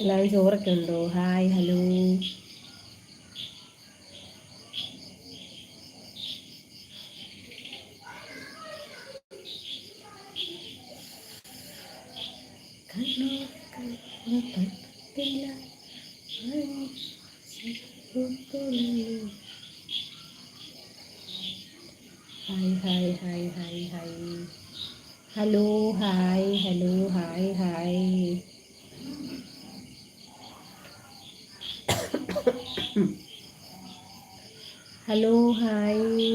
എല്ലാവരും ചോറൊക്കെ ഉണ്ടോ? Hi hello. Hi hi hi hi hi. Hello hi hello hi hi. Hello hi.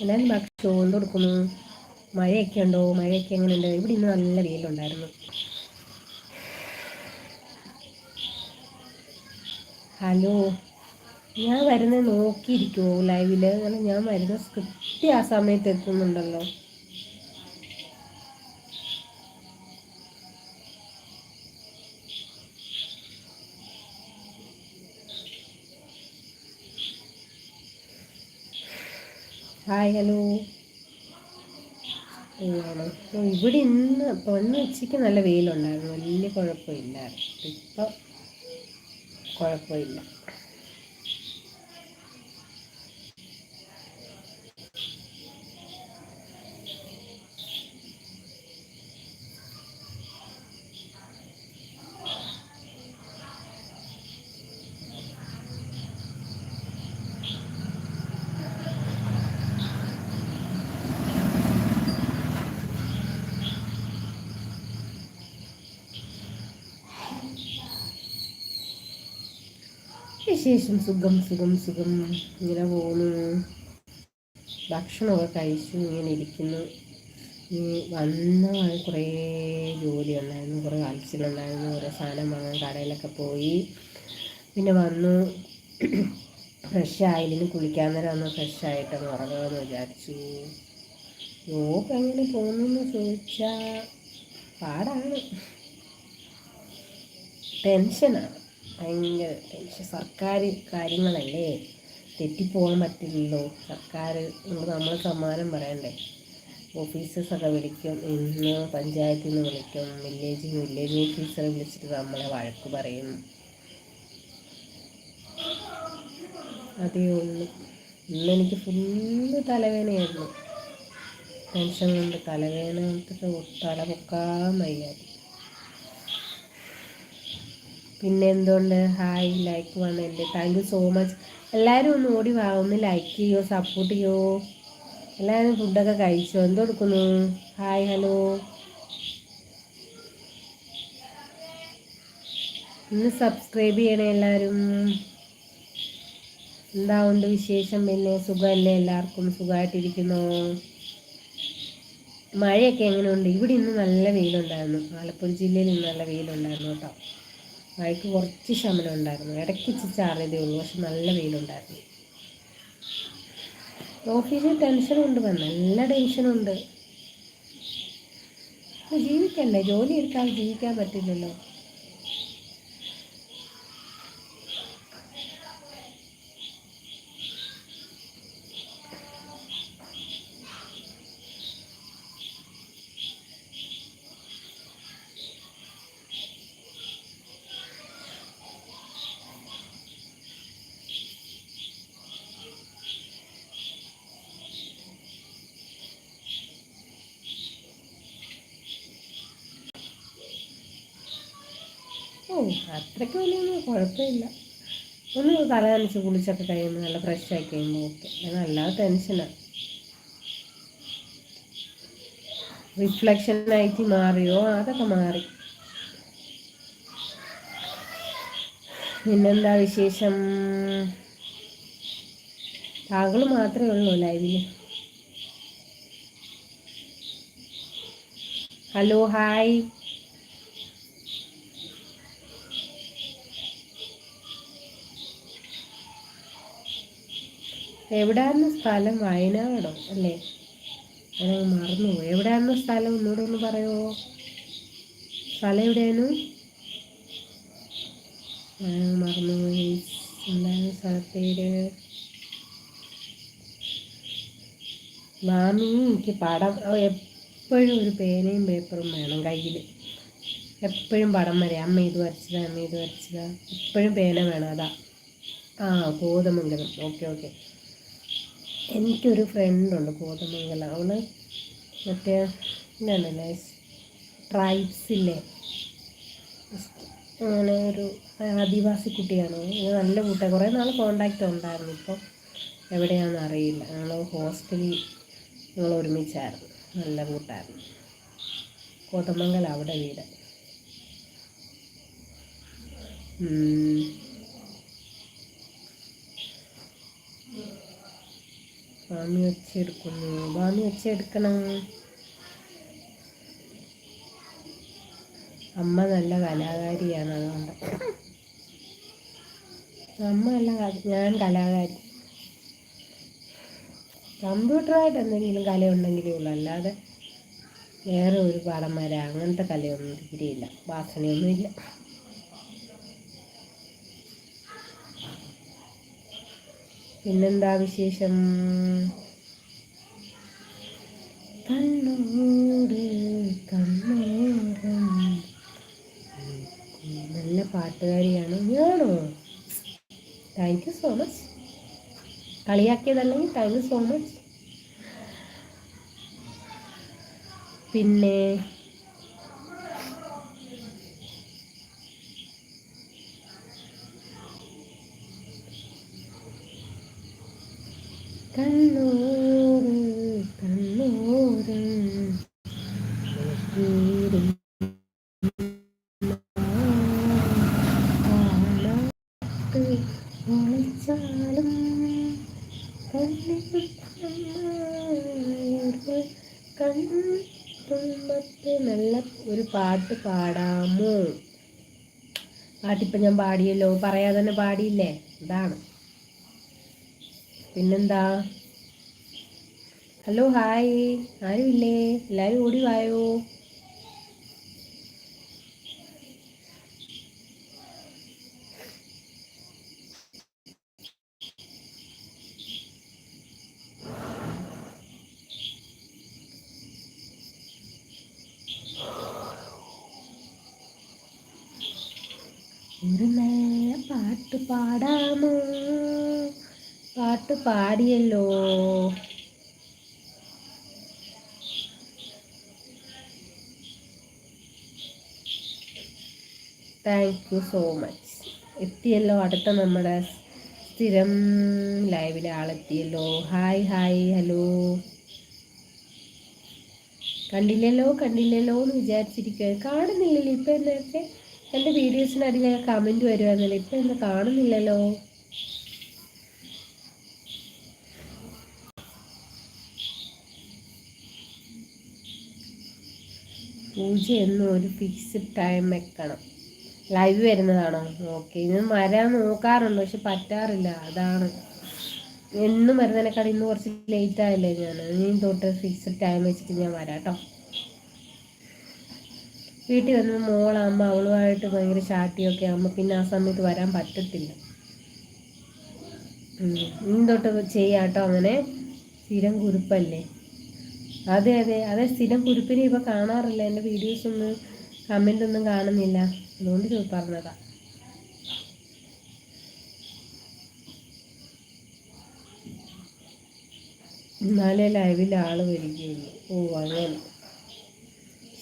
എല്ലാവരും ഭക്ഷണം കൊണ്ട് കൊടുക്കുന്നു? മഴയൊക്കെ ഉണ്ടോ? മഴയൊക്കെ എങ്ങനെയുണ്ട്? ഇവിടെ ഇന്ന് നല്ല വെയിലുണ്ടായിരുന്നു. ഹലോ. ഞാൻ വരുന്നത് നോക്കിയിരിക്കുമോ ലൈവിൽ അങ്ങനെ ഞാൻ വരുന്ന സ്ക്രിപ്റ്റ് ആ സമയത്ത് എത്തുന്നുണ്ടല്ലോ. Hi hello. ഇവിടെ ഇന്ന് ഇന്ന് ഉച്ചയ്ക്ക് നല്ല വെയിലുണ്ടായിരുന്നു. വലിയ കുഴപ്പമില്ലായിരുന്നു. ഇപ്പം കുഴപ്പമില്ല വിശേഷം? സുഖം സുഖം സുഖം. ഇങ്ങനെ പോകുന്നു ഭക്ഷണമൊക്കെ കഴിച്ചു ഇങ്ങനെ ഇരിക്കുന്നു. വന്ന കുറേ ജോലി ഉണ്ടായിരുന്നു കുറേ അലച്ചിലുണ്ടായിരുന്നു ഓരോ സാധനം വാങ്ങാൻ കടയിലൊക്കെ പോയി. പിന്നെ വന്നു. ഫ്രഷ് ആയില്ലെങ്കിൽ കുളിക്കാൻ നേരം ഒന്ന് ഫ്രഷ് ആയിട്ട് ഉറങ്ങാമെന്ന് വിചാരിച്ചു. യോഗ എങ്ങനെ പോകുന്നു ചോദിച്ചാൽ പാടാണ്. ടെൻഷനാണ്. ഭയങ്കര ടെൻഷൻ. സർക്കാർ കാര്യങ്ങളല്ലേ? തെറ്റിപ്പോകാൻ പറ്റില്ലല്ലോ. സർക്കാർ നമ്മൾ സമ്മാനം പറയണ്ടേ? ഓഫീസേഴ്സൊക്കെ വിളിക്കും. ഇന്ന് പഞ്ചായത്തിൽ നിന്ന് വിളിക്കും. വില്ലേജ് വില്ലേജ് ഓഫീസറെ വിളിച്ചിട്ട് നമ്മളെ വഴക്ക് പറയും. അതേ ഉള്ളൂ. ഇന്നെനിക്ക് ഫുള്ള് തലവേദനയായിരുന്നു. ടെൻഷൻ കൊണ്ട് തലവേദന തല പൊക്കാൻ വയ്യാതെ പിന്നെ എന്തുകൊണ്ട്? ഹായ് ലൈക്ക് വന്നിട്ടുണ്ട് താങ്ക് യു സോ മച്ച് എല്ലാവരും ഒന്ന് ഓടി വാ ഒന്ന് ലൈക്ക് ചെയ്യോ സപ്പോർട്ട് ചെയ്യോ? എല്ലാവരും ഫുഡൊക്കെ കഴിച്ചോ? എന്തെടുക്കുന്നു ഹായ് ഹലോ ഇന്ന് സബ്സ്ക്രൈബ് ചെയ്യണേ എല്ലാവരും എന്താ ഉണ്ട് വിശേഷം? പിന്നെ സുഖമല്ലേ? എല്ലാവർക്കും സുഖമായിട്ടിരിക്കുന്നു? മഴയൊക്കെ എങ്ങനെയുണ്ട്? ഇവിടെ ഇന്ന് നല്ല വെയിലുണ്ടായിരുന്നു. ആലപ്പുഴ ജില്ലയിൽ ഇന്ന് നല്ല വെയിലുണ്ടായിരുന്നു കേട്ടോ. മഴയ്ക്ക് കുറച്ച് ശമനം ഉണ്ടായിരുന്നു. ഇടയ്ക്ക് ചാറിയതേ ഉള്ളൂ പക്ഷെ നല്ല വെയിലുണ്ടായിരുന്നു. ഓഫീസിൽ ടെൻഷനുണ്ട് നല്ല ടെൻഷനുണ്ട് ജീവിക്കണ്ടേ? ജോലി എടുക്കാതെ ജീവിക്കാൻ പറ്റില്ലല്ലോ. ഓ അത്രയ്ക്ക് വലിയൊന്നും കുഴപ്പമില്ല. ഒന്ന് തല നനച്ച് കുളിച്ചൊക്കെ കഴിയുമ്പോൾ നല്ല ഫ്രഷ് ആയി കഴിയുമ്പോൾ ഓക്കെ അല്ലാതെ ടെൻഷനാണ് റിഫ്ലക്ഷനായിട്ട് മാറിയോ? അതൊക്കെ മാറി. പിന്നെന്താ വിശേഷം? താങ്കൾ മാത്രമേ ഉള്ളൂ ലൈവിൽ ഹലോ ഹായ് എവിടെയായിരുന്നു സ്ഥലം വയനാടോ? അല്ലേ? ഞാൻ മറന്നു എവിടെയായിരുന്നു സ്ഥലം? ഒന്നുകൂടെ ഒന്ന് പറയുമോ സ്ഥലം എവിടെയാണ്? മറന്നു എന്താണ് സ്ഥലപ്പേര് മാമി എനിക്ക് പടം എപ്പോഴും ഒരു പേനയും പേപ്പറും വേണം കയ്യിൽ എപ്പോഴും പടം വരെ. അമ്മ ഇത് വരച്ചതാ അമ്മ ഇത് വരച്ചതാ. എപ്പോഴും പേന വേണം അതാ. ആ കോതമംഗലം ഓക്കെ ഓക്കെ. എനിക്കൊരു ഫ്രണ്ടുണ്ട് കോതമംഗലം. അവൾ മറ്റേ എന്താണല്ലേ ട്രൈബ്സില്ലേ അങ്ങനെ ഒരു ആദിവാസി കുട്ടിയാണ്. നല്ല കൂട്ട. കുറേ നാൾ കോണ്ടാക്റ്റ് ഉണ്ടായിരുന്നു. ഇപ്പോൾ എവിടെയാണെന്ന് അറിയില്ല. ഞങ്ങൾ ഹോസ്റ്റലിൽ ഞങ്ങൾ ഒരുമിച്ചായിരുന്നു. നല്ല കൂട്ടായിരുന്നു. കോതമംഗലം അവിടെ വീട്. മാമി വെച്ചെടുക്കുന്നു മാമി വെച്ചെടുക്കണം അമ്മ നല്ല കലാകാരിയാണ് അതുകൊണ്ട്. അമ്മ നല്ല ഞാൻ കലാകാരി. കമ്പ്യൂട്ടറായിട്ട് എന്തെങ്കിലും കലയുണ്ടെങ്കിലേ ഉള്ളൂ. അല്ലാതെ വേറെ ഒരു പാടന്മാരെ അങ്ങനത്തെ കലയൊന്നും തീരെയില്ല. വാസനയൊന്നുമില്ല. പിന്നെന്താ വിശേഷം? കണ്ണൂർ കണ്ണൂരം നല്ല പാട്ടുകാരിയാണ്. ഞാനോ താങ്ക് യു സോ മച്ച് കളിയാക്കിയതല്ലെങ്കിൽ താങ്ക് യു സോ മച്ച് പിന്നെ കണ്ണൂർ കണ്ണൂർ ഒളിച്ചാലും കൺതുമ്പത്ത് നല്ല ഒരു പാട്ട് പാടാമോ പാട്ടിപ്പം ഞാൻ പാടിയല്ലോ. പറയാതെ തന്നെ പാടിയില്ലേ? ഇതാണ്. പിന്നെന്താ? ഹലോ ഹായ് ആരുമില്ലേ? എല്ലാവരും ഓടി വായോ ഒരു നല്ല പാട്ട് പാടാമോ? പാട്ട് പാടിയല്ലോ. താങ്ക് യു സോ മച്ച് എത്തിയല്ലോ അടുത്ത നമ്മുടെ സ്ഥിരം ലൈവിലെ ആളെത്തിയല്ലോ. ഹായ് ഹായ് ഹലോ കണ്ടില്ലല്ലോ കണ്ടില്ലല്ലോ എന്ന് വിചാരിച്ചിരിക്കുക കാണുന്നില്ലല്ലോ ഇപ്പം എന്നൊക്കെ എന്റെ വീഡിയോസിനടിയിലൊക്കെ കമന്റ് വരുമായിരുന്നല്ലോ ഇപ്പം എന്താ കാണുന്നില്ലല്ലോ. പൂജ എന്നും ഒരു ഫിക്സ്ഡ് ടൈം വെക്കണം. ലൈവ് വരുന്നതാണോ? ഓക്കെ ഇന്ന് വരാൻ നോക്കാറുണ്ട് പക്ഷെ പറ്റാറില്ല. അതാണ്. എന്നും വരുന്നതിനേക്കാൾ ഇന്ന് കുറച്ച് ലേറ്റ് ആയില്ലേ ഞാൻ ഇനി തൊട്ട് ഫിക്സ്ഡ് ടൈം വെച്ചിട്ട് ഞാൻ വരാം കേട്ടോ. വീട്ടിൽ വന്ന് മോളാകുമ്പോൾ അവളുമായിട്ട് ഭയങ്കര ചാട്ടിയൊക്കെ ആകുമ്പോൾ പിന്നെ ആ സമയത്ത് വരാൻ പറ്റത്തില്ല. ഇനി ചെയ്യാട്ടോ അങ്ങനെ. സ്ഥിരം കുരുപ്പല്ലേ അതെ അതെ. അതെ സ്ഥിരം കുരുപ്പിനെ ഇപ്പം കാണാറില്ല. എന്റെ വീഡിയോസ് ഒന്നും കമന്റ് ഒന്നും കാണുന്നില്ല. അതുകൊണ്ട് പറഞ്ഞതാ. എന്നാലേ ലൈവിൽ ആൾ വരികയുള്ളൂ. ഓ അങ്ങനെ.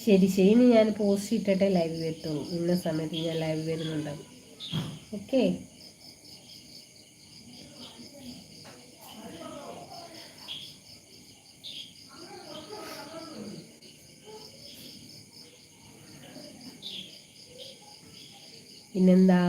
ശരി ശരി. ഇനി ഞാൻ പോസ്റ്റ് ഇട്ടിട്ടേ ലൈവ് വരുത്തുള്ളൂ. ഇന്ന സമയത്ത് ഞാൻ ലൈവ് വരുന്നുണ്ടാവും. ഓക്കെ പിന്നെന്താ?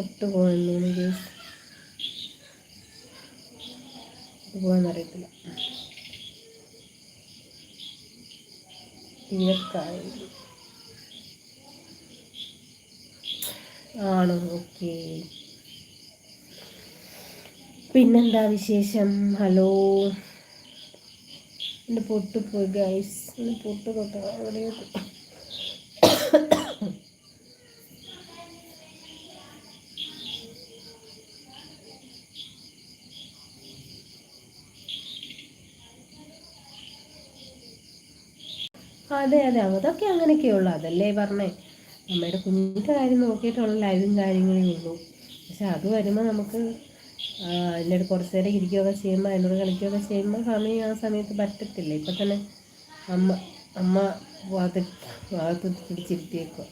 പൊട്ടുപോകുന്നു ഗേസ് പോകാന്നറിയത്തില്ല തീരക്കായി ആണോ ഓക്കെ പിന്നെന്താ വിശേഷം? ഹലോ. എന്റെ പൊട്ടുപോയി ഗൈസ് എന്റെ പൊട്ട് തൊട്ട് അവിടെ അതെ അതെ. അതൊക്കെ അങ്ങനെയൊക്കെയുള്ളൂ അതല്ലേ പറഞ്ഞേ. അമ്മയുടെ കുഞ്ഞിന്റെ കാര്യം നോക്കിയിട്ടുള്ള ലൈവും കാര്യങ്ങളേ ഉള്ളൂ. പക്ഷെ അത് വരുമ്പോൾ നമുക്ക് എന്നോട് കുറച്ച് നേരം ഇരിക്കുകയൊക്കെ ചെയ്യുമ്പോൾ അതിനോട് കളിക്കുകയൊക്കെ ചെയ്യുമ്പോൾ സമയം ആ സമയത്ത് പറ്റത്തില്ല. ഇപ്പം തന്നെ അമ്മ അമ്മ വാത്ത് വാത്ത് പിടിച്ചിരുത്തിയേക്കുക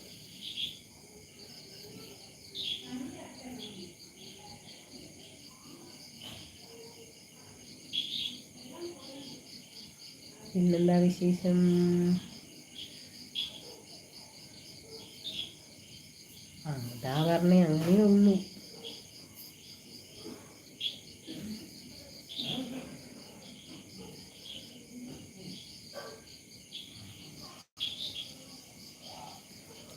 പിന്നെന്താ വിശേഷം. അതാ പറഞ്ഞേ അങ്ങനെയുള്ളൂ.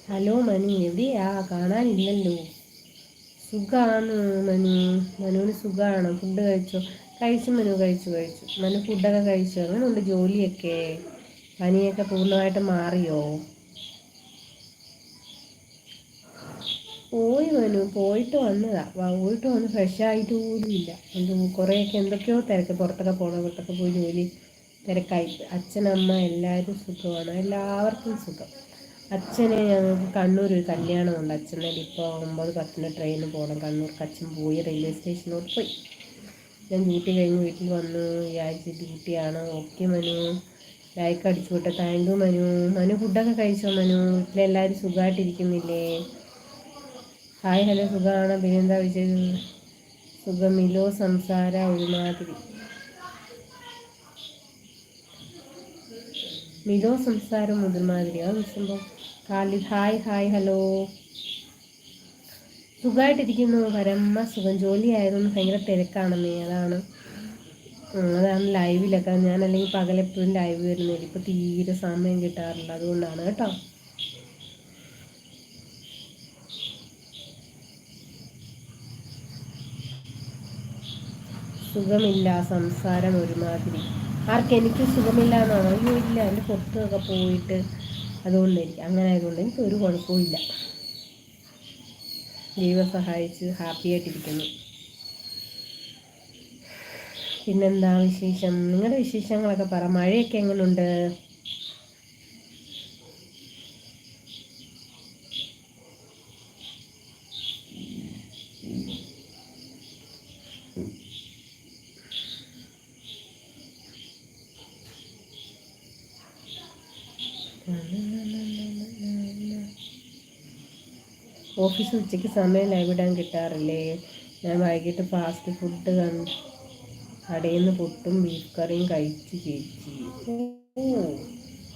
ഹലോ മനു എവിടെയാ? കാണാനില്ലല്ലോ. സുഖമാണ് മനു. മനുവിന് സുഖമാണ് ഫുഡ് കഴിച്ചോ? കഴിച്ചു മനു കഴിച്ചു കഴിച്ചു. മനു ഫുഡൊക്കെ കഴിച്ചു. അങ്ങനെ ഉണ്ട് ജോലിയൊക്കെ. പനിയൊക്കെ പൂർണമായിട്ട് മാറിയോ? പോയി മനു. പോയിട്ട് വന്നതാ. പോയിട്ട് വന്ന് ഫ്രഷ് ആയിട്ട് പോലും ഇല്ല. എന്ത് കുറേയൊക്കെ എന്തൊക്കെയോ തിരക്ക്. പുറത്തൊക്കെ പോകണം പുറത്തൊക്കെ പോയി ജോലി തിരക്കായി. അച്ഛനമ്മ എല്ലാവരും സുഖമാണ്. എല്ലാവർക്കും സുഖം. അച്ഛനെ ഞങ്ങൾക്ക് കണ്ണൂർ ഒരു കല്യാണമുണ്ട്. അച്ഛനെ ഇപ്പോൾ ഒമ്പത് പത്തിന് ട്രെയിനിന് പോകണം കണ്ണൂർക്ക് അച്ഛൻ പോയി റെയിൽവേ സ്റ്റേഷനിലോട്ട് പോയി. ഞാൻ ഡ്യൂട്ടി കഴിഞ്ഞ് വീട്ടിൽ വന്നു. ഈ ആഴ്ച ഡ്യൂട്ടിയാണ് ഓക്കെ മനു. ലൈക്ക് അടിച്ചു വിട്ടെ. Thank you Manu. മനു ഫുഡൊക്കെ കഴിച്ചോ മനു? വീട്ടിലെല്ലാവരും സുഖമായിട്ടിരിക്കുന്നില്ലേ ഹായ് ഹലോ സുഖമാണ് പിന്നെന്താ വിജയ് സുഖമില്ലോ സംസാര ഒരുമാതിരി. മിതോ സംസാരം അത് സംഭവം? കാലി ഹായ് ഹായ് ഹലോ സുഖമായിട്ടിരിക്കുന്നു പരമ സുഖം. ജോലി ആയതുകൊണ്ട് ഭയങ്കര തിരക്കാണെന്നേ അതാണ് അതാണ് ലൈവിലൊക്കെ. ഞാൻ അല്ലെങ്കിൽ പകലെപ്പോഴും ലൈവ് വരുന്നില്ല ഇപ്പോൾ തീരെ സമയം കിട്ടാറില്ല. അതുകൊണ്ടാണ് കേട്ടോ. സുഖമില്ല. സംസാരം ഒരുമാതിരി. ആർക്കെനിക്ക് സുഖമില്ല എന്നാണോ? അയ്യോ ഇല്ല. എന്റെ പുറത്തൊക്കെ പോയിട്ട് അതുകൊണ്ടിരിക്കും അങ്ങനെ ആയതുകൊണ്ട് എനിക്ക് ഒരു കുഴപ്പമില്ല ദൈവം സഹായിച്ച് ഹാപ്പി ആയിട്ടിരിക്കുന്നു. പിന്നെന്താ വിശേഷം? നിങ്ങളുടെ വിശേഷങ്ങളൊക്കെ പറ. മഴയൊക്കെ എങ്ങനെയുണ്ട് ഓഫീസ് ഉച്ചയ്ക്ക് സമയം ലൈവിടാൻ കിട്ടാറില്ലേ? ഞാൻ വൈകിട്ട് ഫാസ്റ്റ് ഫുഡ് കടയിൽ നിന്ന് പൊട്ടും ബീഫ് കറിയും കഴിച്ച് ചേച്ചി.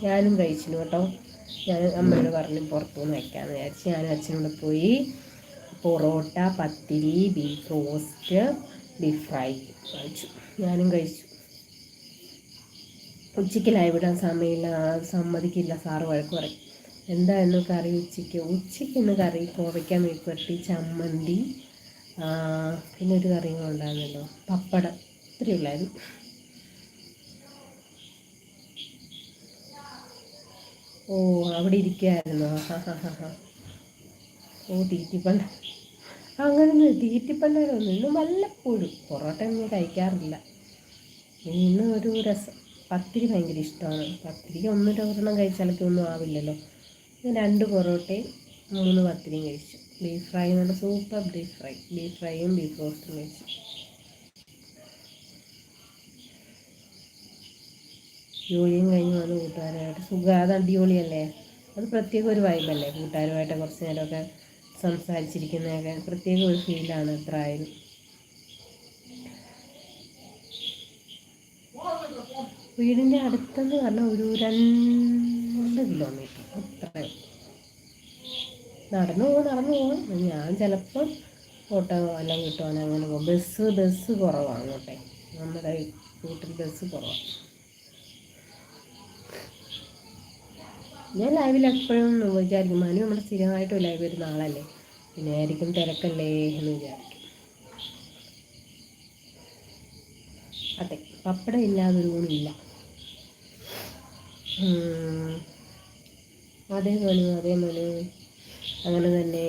ഞാനും കഴിച്ചിരുന്നു കേട്ടോ. ഞാൻ അമ്മയോട് പറഞ്ഞു പുറത്തുനിന്ന് വയ്ക്കാമെന്ന് വിചാരിച്ച് ഞാനും അച്ഛനോട് പോയി. Porotta pathiri beef roast beef fry കഴിച്ചു. ഞാനും കഴിച്ചു. ഉച്ചയ്ക്ക് ലൈവ് ഇടാൻ സമയമില്ല സമ്മതിക്കില്ല സാറ് വഴക്ക് പറയും. എന്തായിരുന്നു കറി ഉച്ചയ്ക്ക്? ഉച്ചയ്ക്ക് ഇന്ന് കറി കോവയ്ക്ക മെഴുക്കുവരട്ടി ചമ്മന്തി പിന്നെ ഒരു കറിയും ഉണ്ടായിരുന്നല്ലോ. പപ്പടം. ഇത്രയേ ഉള്ളായിരുന്നു. ഓ അവിടെ ഇരിക്കുകയായിരുന്നോ ഹാ ഹാ ഹാ ഹാ. ഓ തീറ്റിപ്പണ്ട. അങ്ങനെ തീറ്റിപ്പണ്ടായിരുന്നു ഇന്നും വല്ലപ്പോഴും. പൊറോട്ട ഒന്നും കഴിക്കാറില്ല. ഇന്ന് ഒരു രസം. പത്തിരി ഭയങ്കര ഇഷ്ടമാണ്. പത്തിരിക്ക് ഒന്നും ഒരെണ്ണം കഴിച്ചാലൊക്കെ ഒന്നും ആവില്ലല്ലോ. രണ്ട് പൊറോട്ടയും മൂന്ന് പത്തിരിയും കഴിച്ചു. ബീഫ് ഫ്രൈ നല്ല സൂപ്പർ ബീഫ് ഫ്രൈ ബീഫ് ഫ്രൈയും ബീഫ് റോസ്റ്റും കഴിച്ചു. ജോലിയും കഴിഞ്ഞ്. വന്ന് കൂട്ടുകാരുമായിട്ട് സുഖം അത് അടിപൊളിയല്ലേ? അത് പ്രത്യേക ഒരു വൈബല്ലേ കൂട്ടുകാരുമായിട്ട് കുറച്ച് നേരമൊക്കെ സംസാരിച്ചിരിക്കുന്നതൊക്കെ പ്രത്യേക ഒരു ഫീലാണ് എത്ര ആയാലും. വീടിന്റെ അടുത്തെന്ന് പറഞ്ഞാൽ ഒരു രണ്ട് കിലോമീറ്റർ. അത്രയും നടന്നു പോകും നടന്നു പോകും ഞാൻ ചിലപ്പം ഓട്ടോ എല്ലാം കിട്ടുവാൻ അങ്ങനെ പോകും ബസ് ബസ് കുറവാണ് അങ്ങോട്ടെ നമ്മുടെ വീട്ടിൽ ബസ് കുറവാണ്. ഞാൻ ലൈവിൽ എപ്പോഴും വിചാരിക്കും മനു നമ്മുടെ സ്ഥിരമായിട്ട് ലൈവ് വരുന്ന ആളല്ലേ? പിന്നെ ആയിരിക്കും തിരക്കല്ലേ എന്ന് വിചാരിക്കും. അതെ പപ്പടം ഇല്ലാതൊരു ഊണില്ല. അതേ മനു അതേ മനു. അങ്ങനെ തന്നെ.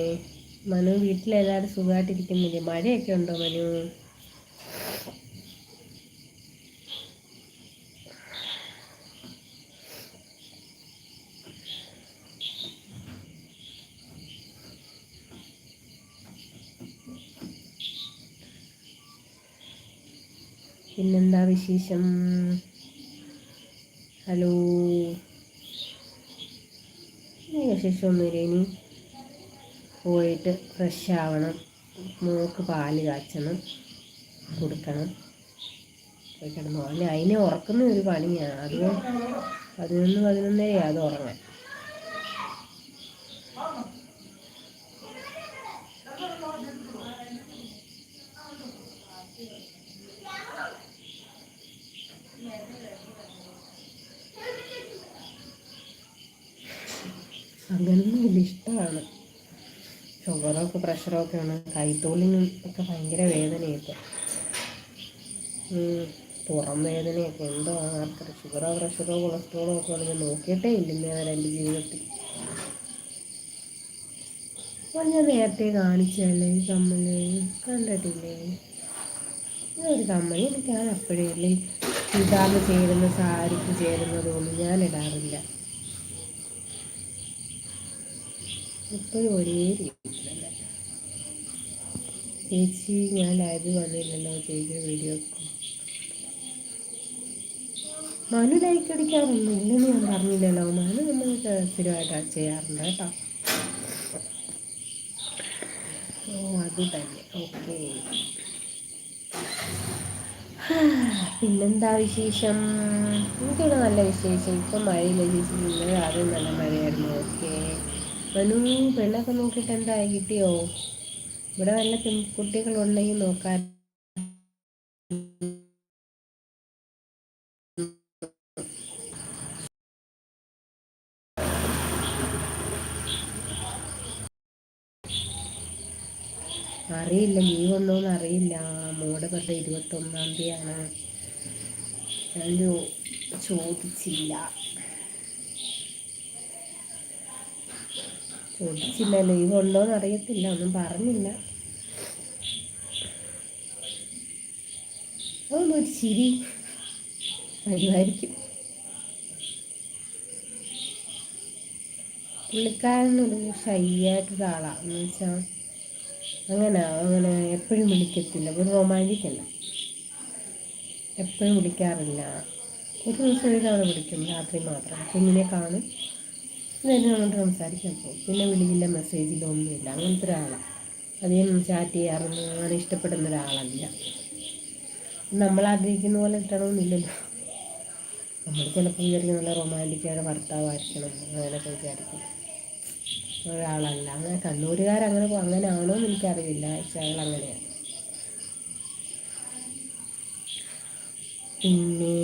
മനു വീട്ടിലെല്ലാവരും സുഖമായിട്ടിരിക്കുന്നില്ലേ മഴയൊക്കെ ഉണ്ടോ മനു? പിന്നെന്താ വിശേഷം? ഹലോ. വിശേഷമൊന്നുമില്ല ഇനി പോയിട്ട് ഫ്രഷ് ആവണം മോക്ക് പാൽ കാച്ചണം. കൊടുക്കണം. പോയി കിടന്നു അല്ല അതിനെ ഉറക്കുന്ന ഒരു പണിയാണ് അത് പതിനൊന്ന് പതിനൊന്നേ അത് ഉറങ്ങാൻ. വലിയ ഇഷ്ടമാണ്. ഷുഗറൊക്കെ പ്രഷറൊക്കെ ആണ് കൈത്തോളിനും ഒക്കെ ഭയങ്കര വേദനയൊക്കെ പുറം വേദനയൊക്കെ. എന്തോ ആർക്കറി ഷുഗറോ പ്രഷറോ കൊളസ്ട്രോളോ ഒക്കെ ഞാൻ നോക്കിയിട്ടേ ഇല്ലെന്നേ എന്റെ ജീവിതത്തിൽ. അപ്പോൾ ഞാൻ നേരത്തെ കാണിച്ചല്ലേ ഈ കമ്മൽ. കണ്ടിട്ടില്ലേ? ഒരു കമ്മൽ എനിക്ക് ഞാൻ അപ്പോഴേ അല്ലേ ഇതാന്ന് ചേരുന്ന സാരിക്ക് ചേരുന്നതൊന്നും ഞാൻ ഇടാറില്ല. ഇപ്പോഴും ഒരേ രീതിയിലല്ലേ ചേച്ചി ഞാൻ ലൈവ് വന്നില്ലല്ലോ ചേച്ചി വീഡിയോ മനു ലൈക്ക് അടിക്കാറൊന്നും ഇല്ലെന്ന് ഞാൻ പറഞ്ഞില്ലല്ലോ. മനു നമ്മൾ സ്ഥിരമായിട്ട് ചെയ്യാറുണ്ട് കേട്ടോ. ഓ അത് തന്നെ. ഓക്കെ പിന്നെന്താ വിശേഷം? എനിക്കിവിടെ നല്ല വിശേഷം. ഇപ്പം മഴയില്ല ചേച്ചി? ഇന്നലെ ആദ്യം നല്ല മഴയായിരുന്നു. ഓക്കെ മനു പെണ്ണൊക്കെ നോക്കിയിട്ട് എന്തായി കിട്ടിയോ? ഇവിടെ വല്ല പെൺകുട്ടികളുണ്ടെങ്കിൽ നോക്കാൻ. അറിയില്ല ലീവ് ഉണ്ടോയെന്ന് അറിയില്ല. മോടെ പറഞ്ഞ ഇരുപത്തൊന്നാം തീയതിയാണ്. ചോദിച്ചില്ല. ചോദിച്ചില്ല ലീവ് ഉണ്ടോയെന്ന് അറിയത്തില്ല. ഒന്നും പറഞ്ഞില്ല. അതൊന്നും ഒരു ചിരി വരുമായിരിക്കും. പുള്ളിക്കാരനൊരു ഷൈയായിട്ടൊരാളാണ് എന്ന് വെച്ചാൽ അങ്ങനെ. അങ്ങനെ എപ്പോഴും വിളിക്കത്തില്ല. ഒരു റൊമാന്റിക് അല്ല എപ്പോഴും വിളിക്കാറില്ല. ഒരു ദിവസം ഒരു തവണ വിളിക്കും. രാത്രി മാത്രം. കുഞ്ഞിനെ കാണും. നേരെ അങ്ങോട്ട് സംസാരിക്കാൻ പോകും. പിന്നെ വിളിയില്ല മെസ്സേജില്ല ഒന്നുമില്ല. അങ്ങനത്തെ ഒരാളാണ് അധികം ചാറ്റ് ചെയ്യാറൊന്നും അങ്ങനെ ഇഷ്ടപ്പെടുന്ന ഒരാളല്ല. നമ്മൾ ആഗ്രഹിക്കുന്ന പോലെ കിട്ടണമെന്നില്ലല്ലോ നമ്മൾ ചിലപ്പോൾ വിചാരിക്കും നല്ല റൊമാന്റിക്കായ ഭർത്താവായിരിക്കണം അങ്ങനെയൊക്കെ വിചാരിക്കും. ഒരാളല്ല. അങ്ങനെ കണ്ണൂരുകാരങ്ങനെ അങ്ങനെ ആണോ എന്ന് എനിക്കറിയില്ല. അയാൾ അങ്ങനെയാണ് പിന്നെ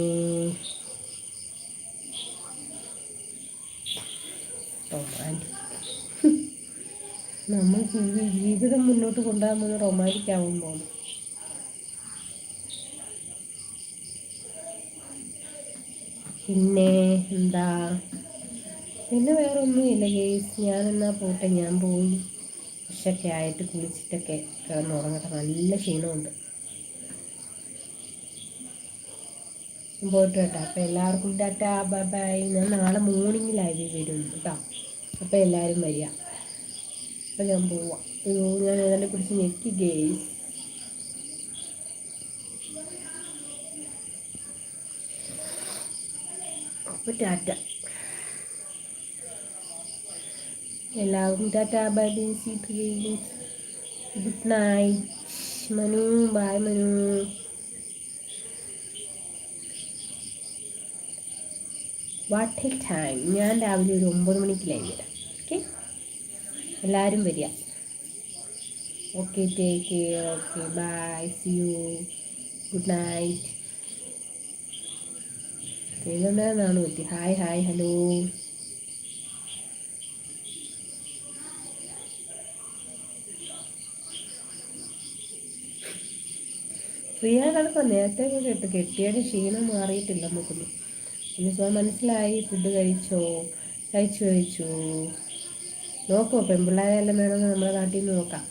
നമ്മൾ ജീവിതം മുന്നോട്ട് കൊണ്ടുപോകാൻ പോകുന്ന റൊമാന്റിക് ആവുമ്പോൾ പിന്നെ എന്താ? പിന്നെ വേറെ ഒന്നുമില്ല ഗേസ് ഞാൻ എന്നാ പോട്ടെ ഞാൻ പോയി. ഫ്രഷൊക്കെ ആയിട്ട് കുളിച്ചിട്ടൊക്കെ കിടന്നുറങ്ങട്ടെ. നല്ല ക്ഷീണമുണ്ട്. പോയിട്ട് കേട്ടോ അപ്പോൾ എല്ലാവർക്കും ടാറ്റ ബൈ ഞാൻ നാളെ മോർണിംഗിലായി വരും കേട്ടോ. അപ്പോൾ എല്ലാവരും വരിക. അപ്പോൾ ഞാൻ പോവാം. അയ്യോ ഞാൻ അതിനെ കുറിച്ച് ഞെക്കി ഗേസ് അപ്പോൾ ടാറ്റ. എല്ലാവർക്കും tata bye bye good night Manu bye Manu. What a time ഞാൻ രാവിലെ ഒരു ഒമ്പത് മണിക്ക് ലൈവ് വരാം ഓക്കെ എല്ലാവരും വരിക. Okay take care okay bye see you good night ഇതെന്താണെന്നാണ് പറ്റി ഹായ് ഹായ് ഹലോ ഫ്രീ ആയി നേരത്തെ കൂടെ ഇട്ട് കെട്ടിയുടെ ക്ഷീണം മാറിയിട്ടില്ല നമുക്കൊന്നും സോ മനസ്സിലായി. ഫുഡ് കഴിച്ചോ? കഴിച്ചു കഴിച്ചു. നോക്കുമോ പെൺപിള്ളേരെല്ലാം വേണമെന്ന് നമ്മുടെ നാട്ടിൽ നിന്ന് നോക്കാം.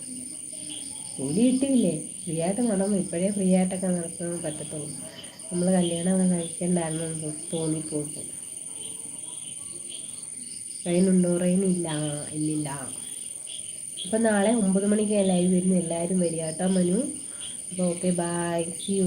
ജോലി കിട്ടിയില്ലേ? ഫ്രീ ആയിട്ട് നടന്നു. ഇപ്പോഴേ ഫ്രീ ആയിട്ടൊക്കെ നടക്കാൻ പറ്റത്തുള്ളൂ. നമ്മൾ കല്യാണം കഴിക്കണ്ടായിരുന്നു തോന്നിപ്പോയി ട്രെയിനുണ്ടോ ട്രെയിനില്ല ഇല്ലില്ല. അപ്പം നാളെ ഒമ്പത് മണിക്ക് ലൈവ് വരുന്നു എല്ലാവരും വരിക. കേട്ടോ മനു? അപ്പോൾ ഓക്കെ ബൈ സി യു